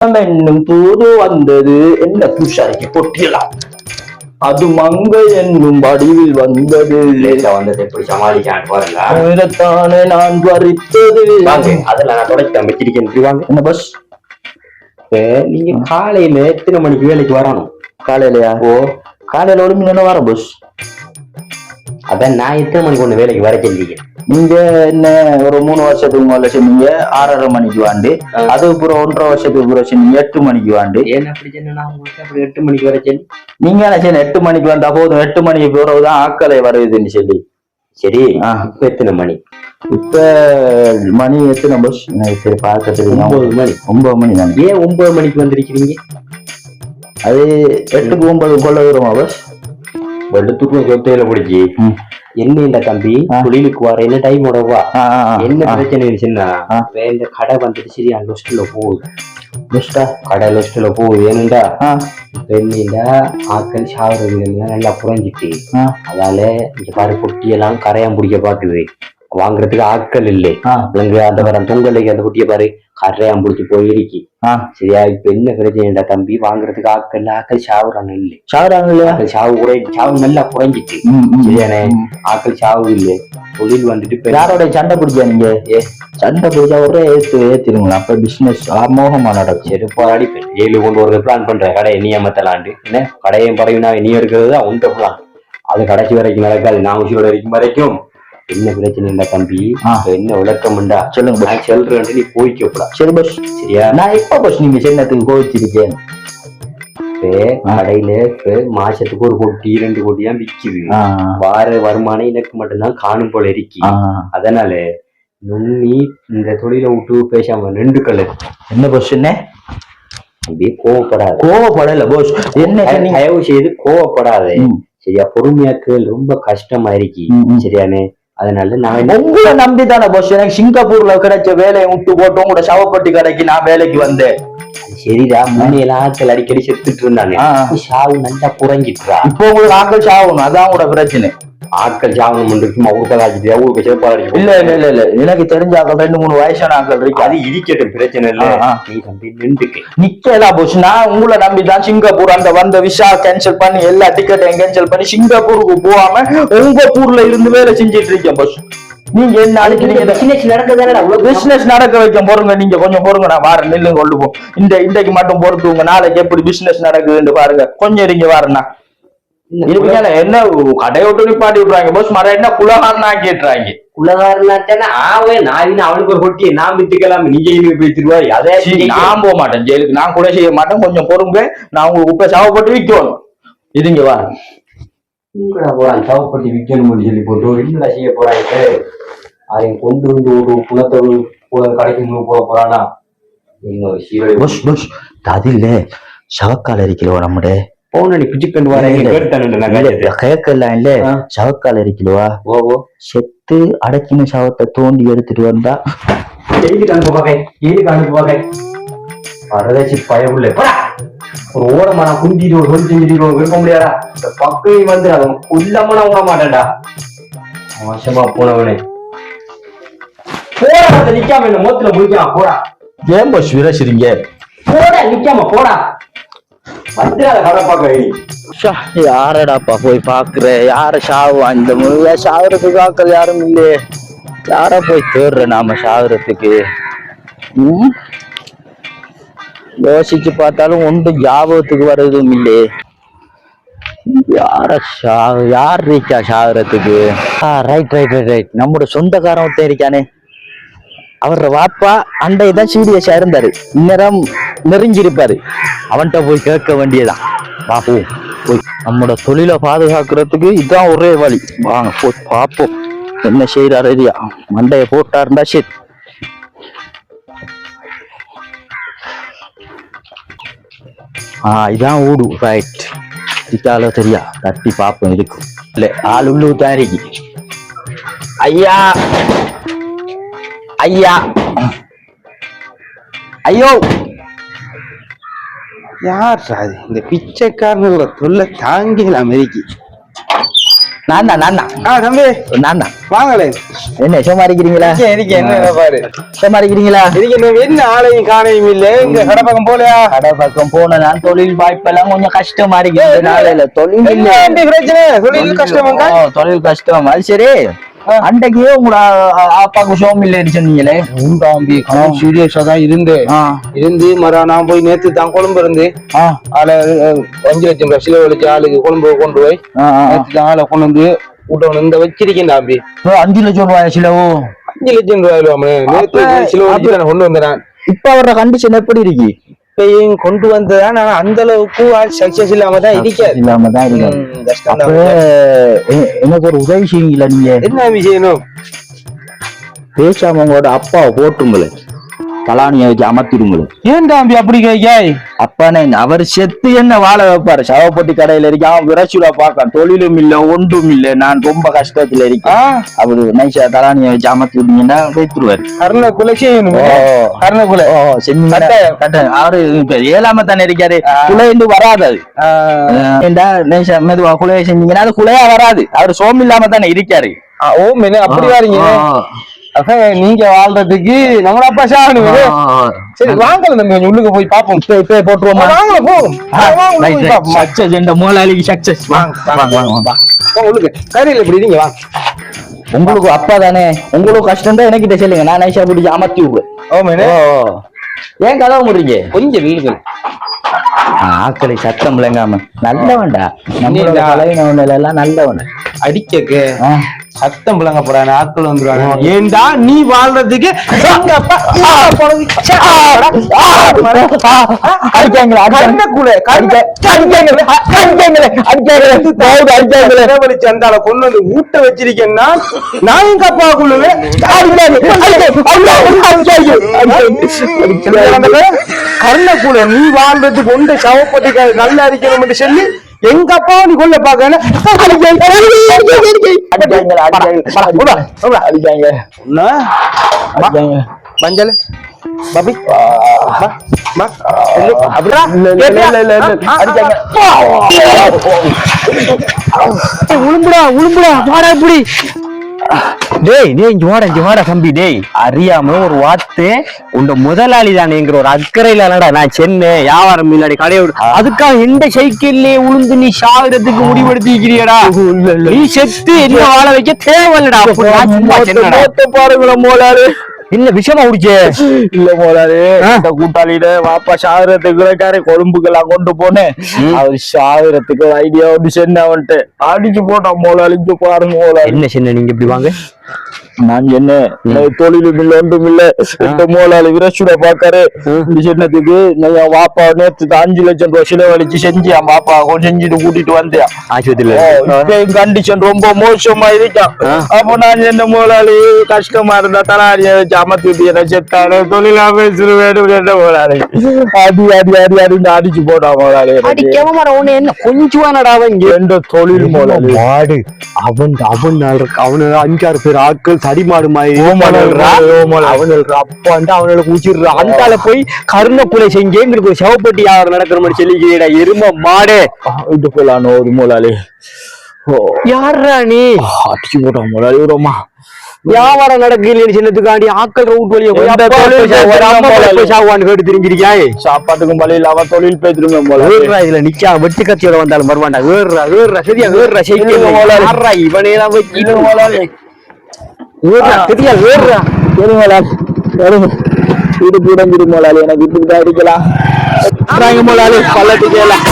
என்னும் தூது வந்தது என்ன துஷாரிக்கு பொட்டியலாம். அது மங்கை என்னும் வடிவில் வந்தது. லேட்டா வந்ததை எப்படி சமாளிக்கான்னு பாருங்க. உயிரத்தானே நான் வாங்க அதெல்லாம் நான் தொடக்க வச்சிருக்கேன் என்ன பஸ் நீங்க காலையில எத்தனை மணிக்கு வேலைக்கு வரணும்? காலையிலயா? ஓ. காலையில ஒரு மணி நேரம் வர பஸ் அதான் நான் எத்தனை மணிக்கு ஒண்ணு வேலைக்கு வர சொல்லிங்க நீங்க என்ன ஒரு மூணு வருஷத்துக்கு முதல்ல சொன்னீங்க ஆறரை மணிக்கு வாண்டு. ஆ. அது அப்புறம் ஒன்றரை வருஷத்துக்கு அப்புறம் சொன்னீங்க எட்டு மணிக்கு வாண்டு. ஏன் அப்படி சொன்னா அப்படி எட்டு மணிக்கு வர சொல்லி நீங்க என்ன செய்யணும் எட்டு மணிக்கு வந்தா போதும் எட்டு மணிக்கு பிறகுதான் ஆக்களை வருதுன்னு சொல்லி. சரி. இப்ப எத்தனை மணி? இப்ப மணி எத்தனை பஸ் சரி பார்க்க தெரியும் ஒன்பது மணி. ஒன்பது மணி தான். ஏன் ஒன்பது மணிக்கு வந்திருக்கிறீங்க? அது எட்டுக்கு ஒன்பது கொள்ள வருமா பஸ் வெள்ளத்துக்கும் சொத்தையில பிடிச்சி. என்ன இந்த தம்பி. தொழிலுக்கு வர என்ன டைம் உடவா. என்ன பிரச்சனை இருந்துச்சுன்னா இந்த கடை வந்துட்டு சரியா லொஸ்ட்ல போகுது. பஸ்டா? கடை லொஸ்ட்ல போகுது. ஏனுண்டா? என்னடா ஆக்கள் சாகுறது நல்லா குறைஞ்சிட்டு அதால இங்க பாரு குட்டியெல்லாம் கரையான் பிடிக்க பாக்குது. வாங்குறதுக்கு ஆட்கள் இல்லை. அந்த வர தொங்கலுக்கு அந்த குட்டியை பாரு. கரையான் பிடிச்சி போயிருக்கு. சரியா இப்ப என்ன பிரச்சனைடா தம்பி? வாங்குறதுக்கு ஆட்கள் இல்ல, ஆட்கள் சாவுறான்னு இல்லை. சாகுறாங்க இல்லையா? ஆட்கள் சாவு குறை சாவு நல்லா ம், சரியானே ம். ஆட்கள் சாவு இல்லை. தொழில் வந்துட்டு யாரோட சண்டை பிடிச்சா நீங்க? ஏ, சண்டை பிடிச்சா ஒரே ஏத்து ஏத்திருங்களா அப்ப பிசினஸ் அமோகமா நடக்கும். செருப்பா அடிப்பேன் ஏழு கொண்டு வரது பிளான் பண்றேன். கடையை நீ ஏமாத்தலாண்டு என்ன? கடையும் பறவைனா நீ இருக்கிறது தான் உண்ட பிளான் அது கடைசி வரைக்கும் நடக்காது. நான் உசியோட வரைக்கும் வரைக்கும். என்ன பிரச்சனை இல்ல தம்பி. இப்ப என்ன விளக்கம்டா சொல்லுங்க நான் சொல்றேன் நீ போய்க்கப்படா சரி பஸ் சரியா? நான் எப்ப பஸ் நீங்க சின்னத்துக்கு கோவிச்சிருக்கேன்? இப்ப கடையில இப்ப மாசத்துக்கு ஒரு கொட்டி ரெண்டு கொட்டியா விக்குது. வார வருமானம் எனக்கு மட்டும்தான் காணும் போல இருக்கி. அதனால நுண்ணி இந்த தொழிலை விட்டு பேசாம நின்று கல்லு என்ன பஸ் என்ன? அப்படியே கோவப்படாது. கோவப்படல போஸ் என்ன தயவு செய்து கோவப்படாத. சரியா? பொறுமையாக்கு ரொம்ப கஷ்டமா இருக்கு. சரியானே அதனால நான் உங்களை நம்பி தானே போஸ் எனக்கு சிங்கப்பூர்ல கிடைச்ச வேலையை விட்டு போட்டு உங்களோட சவப்பட்டி கடைக்கு நான் வேலைக்கு வந்தேன். சரிடா முன்னையெல்லாம் ஆட்கள் அடிக்கடி செத்துட்டு. இப்ப சாவு நல்லா குறைஞ்சிட்டுறா இப்போ உங்களுக்கு ஆக்கள் சாகணும் அதான் உங்களோட பிரச்சனை. ஆட்கள் சாவணும் சும்மா ஊருக்க அடிச்சுட்டு ஊருக்கு சிறப்பாக இல்ல இல்ல இல்ல இல்ல. எனக்கு தெரிஞ்ச ஆக்கள் ரெண்டு மூணு வயசான ஆக்கள் இருக்கு. அது இருக்கட்டும் பிரச்சனை இல்ல. நீ தம்பி நின்றுக்கு. நிக்கலா போஸ் நான் உங்களை நம்பி தான் சிங்கப்பூர் அந்த வந்த விசா கேன்சல் பண்ணி எல்லா டிக்கெட்டையும் கேன்சல் பண்ணி சிங்கப்பூருக்கு போகாம உங்க ஊர்ல இருந்து வேலை செஞ்சிட்டு இருக்கேன் போஸ் நீங்க என்ன அடிக்கிறீங்க? பிசினஸ் நடக்குதானடா? பிசினஸ் நடக்க வைக்க போறங்க. நீங்க கொஞ்சம் பொறுங்க நான் வாரேன். நில்லுங்க கொள்ளுவோம் இந்த இன்றைக்கு மட்டும் பொறுத்துங்க நாளைக்கு எப்படி பிசினஸ் நடக்குதுன்னு பாருங்க. கொஞ்சம் இருங்க வாரேண்ணா இருப்பீங்க என்ன கடை விட்டு நிப்பாட்டி விடுறாங்க போஸ் மர என்ன குலகாரனா கேட்டுறாங்க? உலகாரனாத்தானே ஆவே நான் அவனுக்கு ஒரு கொட்டி நான் வித்துக்கலாம் நீங்க இனிமே பேசிடுவாய் அதே நான் போக மாட்டேன் ஜெயிலுக்கு. நான் கூட செய்ய மாட்டேன் கொஞ்சம் பொறுங்க நான் உங்களுக்கு உப்பை சாவப்பட்டு விற்கணும் இதுங்க வா. எங்கடா போறான் சவப்பட்டி விற்கணும்னு சொல்லி போட்டு என்னடா செய்ய போறாங்க அவன் கொண்டு வந்து ஒரு குணத்தை கடைக்கு போக போறானா? இன்னொரு பஸ் பஸ் அது இல்ல. சவக்கால் இருக்கிறோம் நம்முடைய இல்ல. கேட்டானு கேட்கலாம் இல்ல. சவக்கால் இருக்கிறவா ஓ ஓ செத்து அடக்கின சவத்தை தோண்டி எடுத்துட்டு வந்தா ஜெயிலுக்கு அனுப்ப பார்க்க ஜெயிலுக்கு அனுப்ப பார்க்க வரதாச்சு பயமுள்ள போடா ஒரு ஓரமா நான் குந்திட்டு ஒரு சொல்லி செஞ்சுட்டு விரும்ப முடியாதா இந்த பக்கம் வந்து அவன் உள்ளமா நான் விட மாட்டேன்டா மோசமா போனவனே போடா நிக்காம இந்த மூத்துல முடிக்காம போடா ஏன் பஸ் விரசுறீங்க போடா நிக்காம போடா யாரடாப்பா போய் பாக்குற யார சாவா இந்த முழுவா சாகுறதுக்கு ஆக்கள் யாரும் இல்லையே. யார போய் தேடுற நாம சாகுறதுக்கு யோசிச்சு பார்த்தாலும் ஒன்றும் ஞாபகத்துக்கு வர்றதும் இல்லையே. யார சா யார் ரீச்சா சாகுறதுக்கு ஆ ரைட் ரைட் ரைட் ரைட் நம்மளோட சொந்தக்காரன் ஒருத்தன் இருக்கானே. அவரோட வாப்பா அண்டை தான் சீரியஸா இருந்தாரு. இந்நேரம் நெறிஞ்சிருப்பாரு அவன்கிட்ட போய் கேட்க வேண்டியதான் வா போ போய் நம்மட தொழிலை பாதுகாக்கிறதுக்கு இதுதான் ஒரே வழி. வாங்க போய் பார்ப்போம் என்ன செய்யறாரு இல்லையா மண்டையை போட்டா இருந்தா சரி. ஆ இதான் ஊடு. ரைட் இதால தெரியா? தட்டி பார்ப்போம் இருக்கும் இல்லை ஆள் உள்ளு தான் இருக்கு. ஐயா! ஐயா! ஐயோ! யார் அது இந்த பிச்சைக்காரனோட தொல்லை தாங்கல அமெரிக்கி. நான் தான் நான் தான் ஆ தம்பி. நான் தான் வாங்களே என்ன சும்மா இருக்கிறீங்களா? இருக்கேன், என்ன பாரு. சும்மா இருக்கிறீங்களா? இருக்கேன் என்ன ஆளையும் காணையும் இல்ல. இங்க கடை பக்கம் போலையா? பக்கம் போன நான் தொழில் வாய்ப்பெல்லாம் கொஞ்சம் கஷ்டமா இருக்கு நாளையில தொழில் இல்ல. பிரச்சனை? தொழில் கஷ்டமாங்க ஓ, தொழில் கஷ்டம். அது சரி. அன்றைக்கு உங்களோட அப்பாவுக்கு ஷோம் இல்ல சொன்னீங்களே. உண்டாம்பி சீரியஸா தான் இருந்தேன் ஆ, இருந்து மறு நான் போய் நேத்து தான் கொழும்பு இருந்து. அஹ், அஞ்சு லட்சம் ரூபாய் சிலவழிச்சு ஆளுக்கு கொழும்பு கொண்டு போய். நேத்து தான் ஆளை கொண்டு வந்து விட்டவன் இந்த வச்சிருக்கேன் தம்பி அஞ்சு லட்சம் ரூபாய் சிலவு அஞ்சு லட்சம் ரூபாய் சிலவழிச்சு நான் கொண்டு வந்தேன். இப்ப அவரோட கண்டிஷன் எப்படி இருக்கு? இப்பயும் கொண்டு வந்ததா நான் அந்த அளவுக்கு சக்சஸ் இல்லாம தான் இருக்காது இல்லாம தான் இருக்கு எனக்கு ஒரு உதவி செய்வீங்களா நீங்க? என்ன விஷயம் பேசாம உங்களோட அப்பாவை போட்டுங்களே தலானியை வச்சு அமர்த்திடுங்களே. ஏன் தம்பி அப்படி கேக்காய் அப்பானே அவர் செத்து என்ன வாழ வைப்பாரு? சவப்பட்டி கடையில இருக்க அவன் விரச்சுடா பார்க்கான். தொழிலும் இல்ல ஒன்றும் இல்ல. நான் ரொம்ப கஷ்டத்துல இருக்கேன். அவரு நைசா தலானியை வச்சு அமர்த்தி விட்டீங்கன்னா வைத்துருவாரு. கர்ண குலை செய்யணும். கர்ண குலை. ஓ. கட்டாயம். அவரு ஏழாம தானே இருக்காரு. குலைந்து வராது அது. ஏண்டா நைசா மெதுவா குலைய செஞ்சீங்கன்னா அது குலையா வராது. அவர் சோம் இல்லாம தானே இருக்காரு. ஓ அப்படி வாரீங்க. நீங்க வாழ்றதுக்கு நம்மள அப்பா சாகணும் சரி வாங்கல நம்ம கொஞ்சம் உள்ளுக்கு போய் பாப்போம் இப்ப இப்ப போட்டுருவோமா வாங்கல பாப்போம். சக்சஸ் இந்த முதலாளிக்கு சக்சஸ் வாங்க வாங்க வாங்க உள்ளுக்கு. கரையில இப்படி இருங்க வாங்க உங்களுக்கு அப்பா தானே. உங்களுக்கு கஷ்டம் தான் எனக்கு சொல்லுங்க. நான் நைசா பிடிச்சி அமர்த்தி விடுவேன் ஏன் கதவை முடுறீங்க கொஞ்சம் வீடுகள் ஆக்களை சத்தம் விளங்காம. நல்லவன்டா. நம்மளோட. தலைவன எல்லாம் நல்லவன். அடிக்க. சத்தம் பிள்ளைங்க போறாங்க ஆட்கள் வந்துருவாங்க ஏண்டா நீ வாழ்றதுக்கு அப்பா சந்தால கொண்டு வந்து ஊட்ட வச்சிருக்கேன்னா நான் எங்க அடிக்காங்க, அடிக்காங்க. கர்ணக்குள்ள நீ வாழ்றதுக்கு ஒன்று சவப்பட்டு நல்லா இருக்கணும் சொல்லி எங்க அப்பாவை நீ. அடிக்காங்க. அடிக்காங்க. மஞ்சள். பபி. உளும்புடா உளும்புடா. வாடா இப்படி. டேய் டேய் இங்க வாடா இங்க வாடா தம்பி டேய். அறியாம ஒரு வார்த்தை உண்ட முதலாளி தானேங்கிற ஒரு அக்கறையில இல்லடா நான் சென்னை வியாபாரம் இல்லாடி கடையை விடு. அதுக்காக எந்த சைக்கிள்லயே உளுந்து நீ சாகுறதுக்கு முடிவெடுத்திருக்கிறியடா நீ செத்து என்ன வாழ வைக்க தேவையில்லடா. பாருங்களேன் மோலாரு என்ன விஷயமா குடிச்சே இல்ல போறாரு இந்த கூட்டாளியிட வாப்பா சாகுறதுக்கு இருக்காரு கொழும்புக்கெல்லாம் கொண்டு போனேன். அவர் சாகுறதுக்கு ஐடியா ஒன்று சென்ன அவன்ட்டு அடிச்சு போட்டான் மோலாளிக்கு பாருங்க மோலாளி என்ன சின்ன நீங்க இப்படி வாங்க? நான் என்ன? தொழிலும் இல்ல ஒன்றும் இல்ல. இந்த மோலாளி விரசுட பாக்காரு இந்த சின்னத்துக்கு என் வாப்பா நேத்து தான் அஞ்சு லட்சம் ரூபாய் செலவழிச்சு செஞ்சு என் பாப்பா கொஞ்சம் செஞ்சுட்டு கூட்டிட்டு வந்தேன். ஆஸ்பத்திரியில? கண்டிஷன் ரொம்ப மோசமா இருக்கான் அப்ப நான் என்ன முதலாளி கஷ்டமா இருந்தா தலாரியை வச்சு அமர்த்தி என்ன செத்தானே தொழிலா பேசுறேன் என்ன முதலாளி? அடி அடி அடி அடி அடிச்சு போட்டா உன்னை என்ன கொஞ்சுவானடா அவன் இங்க? எந்த தொழில் முதலாளி? மாடு? அவன் அவன் அவனு அஞ்சாறு பேர் ஆட்கள் தடிமாடு மாதிரி. அவனுக்கு. அப்பான்ட்டு அவனுக்கு ஊச்சிடுறா அந்தால போய் கருண கொலை செஞ்சு எங்களுக்கு ஒரு சவப்பட்டி யார் நடக்கிற மாதிரி சொல்லிக்கிறீடா எரும மாடு. இது போலான்னு ஒரு முதலாளி. ஓ. யாரா நீ? அடிச்சு போட்டான் முதலாளி விடுமா வியாபாரம் நடக்கலைன்னு சின்னத்துக்காண்டி ஆட்கள் ரவுட் வழியா கேட்டு தெரிஞ்சிருக்காய் சாப்பாட்டுக்கும் வழி இல்லாம தொழில் பேசிருங்க வேறுடா இதுல நிக்கா வெட்டி கத்தியோட வந்தாலும் வருவான்டா. வேறுடா வேறுடா சரியா வேறுடா இருங்க முதலாளி. செய்யா இவனே தான் ஓடுறா கட்டியா ஓடுறா எருமலால் வருங்க வீடு கூட வீடு மோலாலி. எனக்கு வீட்டுக்கு தான் இருக்கலாம் நாங்க மோலாலி பல்லத்துக்கு எல்லாம்